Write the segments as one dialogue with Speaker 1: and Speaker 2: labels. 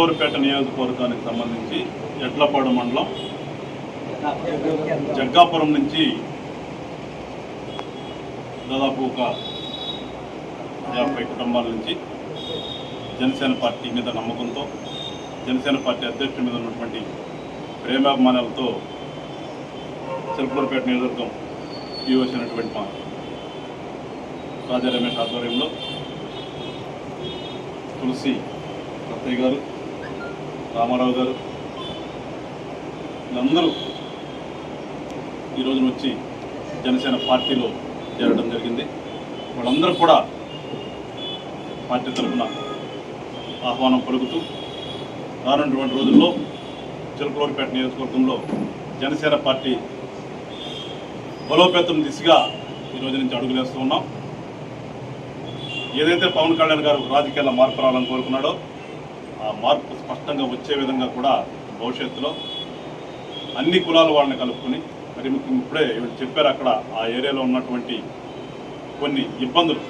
Speaker 1: చిలుకూరుపేట నియోజకవర్గానికి సంబంధించి ఎడ్లపాడు మండలం జగ్గాపురం నుంచి దాదాపు ఒక యాభై కుటుంబాల నుంచి జనసేన పార్టీ మీద నమ్మకంతో జనసేన పార్టీ అధ్యక్షుడి మీద ఉన్నటువంటి ప్రేమాభిమానాలతో చిలుకూరుపేట నియోజకవర్గం ఈవోస్ అయినటువంటి మా రాజా రమేష్ ఆధ్వర్యంలో తులసి రత్తయ్య గారు రామారావు గారు. వీళ్ళందరూ ఈ రోజున వచ్చి జనసేన పార్టీలో చేరడం జరిగింది. వాళ్ళందరూ కూడా పార్టీ తరఫున ఆహ్వానం పలుకుతూ రానున్నటువంటి రోజుల్లో చిలకలూరుపేట నియోజకవర్గంలో జనసేన పార్టీ బలోపేతం దిశగా ఈ రోజు నుంచి అడుగులేస్తూ ఉన్నాం. ఏదైతే పవన్ కళ్యాణ్ గారు రాజకీయాల మార్పు రావాలని కోరుకున్నాడో మార్పు స్పష్టంగా వచ్చే విధంగా కూడా భవిష్యత్తులో అన్ని కులాల వాళ్ళని కలుపుకొని మరి ఇప్పుడే చెప్పారు అక్కడ ఆ ఏరియాలో ఉన్నటువంటి కొన్ని ఇబ్బందులు.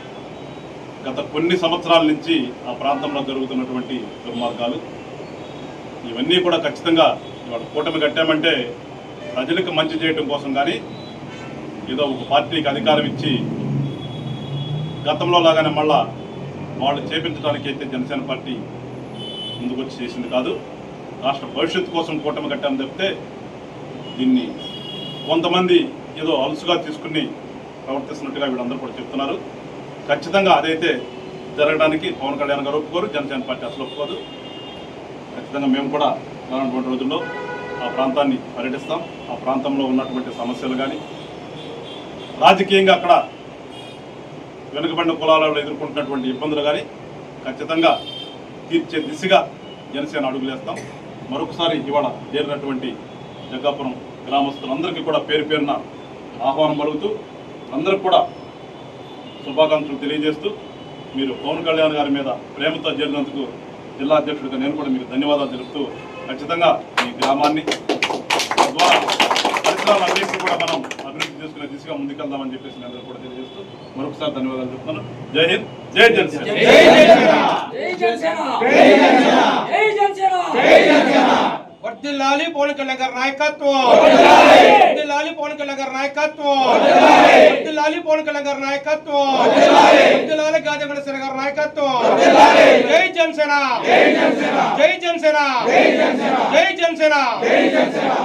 Speaker 1: గత కొన్ని సంవత్సరాల నుంచి ఆ ప్రాంతంలో జరుగుతున్నటువంటి దుర్మార్గాలు ఇవన్నీ కూడా ఖచ్చితంగా ఇవాళ కూటమి కట్టామంటే ప్రజలకు మంచి చేయటం కోసం కానీ ఏదో ఒక పార్టీకి అధికారం ఇచ్చి గతంలో లాగానే మళ్ళా వాళ్ళు చేపించడానికి అయితే జనసేన పార్టీ ముందుకొచ్చి చేసింది కాదు. రాష్ట్ర భవిష్యత్తు కోసం కూటమి కట్టామని చెప్తే దీన్ని కొంతమంది ఏదో అలుసుగా తీసుకుని ప్రవర్తిస్తున్నట్టుగా వీళ్ళందరూ కూడా చెప్తున్నారు. ఖచ్చితంగా అదైతే జరగడానికి పవన్ కళ్యాణ్ గారు ఒప్పుకోరు జనసేన పార్టీ అసలు ఒప్పుకోదు. ఖచ్చితంగా మేము కూడా రానున్నటువంటి రోజుల్లో ఆ ప్రాంతాన్ని పర్యటిస్తాం. ఆ ప్రాంతంలో ఉన్నటువంటి సమస్యలు కానీ రాజకీయంగా అక్కడ వెనుకబడిన కులాలలో ఎదుర్కొంటున్నటువంటి ఇబ్బందులు కానీ ఖచ్చితంగా తీర్చే దిశగా జనసేన అడుగులేస్తాం. మరొకసారి ఇవాళ చేరినటువంటి జగ్గాపురం గ్రామస్తులందరికీ కూడా పేరు పేరున ఆహ్వానం పలుకుతూ అందరికి కూడా శుభాకాంక్షలు తెలియజేస్తూ మీరు పవన్ కళ్యాణ్ గారి మీద ప్రేమతో చేరినందుకు జిల్లా అధ్యక్షుడిగా నేను కూడా మీకు ధన్యవాదాలు తెలుపుతూ ఖచ్చితంగా ఈ గ్రామాన్ని తద్వారా పరిసరాలన్నింటినీ కూడా మనం అభివృద్ధి చేసుకునే దిశగా ముందుకెళ్దామని చెప్పేసి నేను అందరూ కూడా తెలియజేస్తూ మరొకసారి ధన్యవాదాలు చెప్తున్నాను. జై హింద్. జై జనసేన
Speaker 2: జై జనసేన జై జనసేన జై జనసేన
Speaker 3: వర్దిల్లాలి పవన్ కళ్యాణ్ గారి నాయకత్వం వర్దిల్లాలి పవన్ కళ్యాణ్ గారి నాయకత్వం వర్దిల్లాలి పవన్ కళ్యాణ్ గారి నాయకత్వం వర్దిల్లాలి గాజా గణేశ్వర గారి నాయకత్వం జై జనసేన జై జనసేన జై జనసేన జై జనసేన